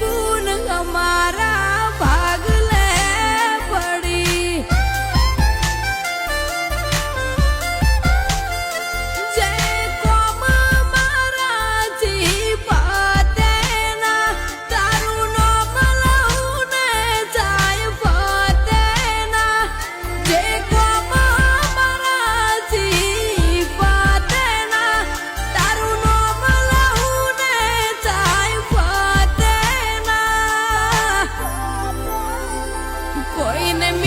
બુન અમારા in the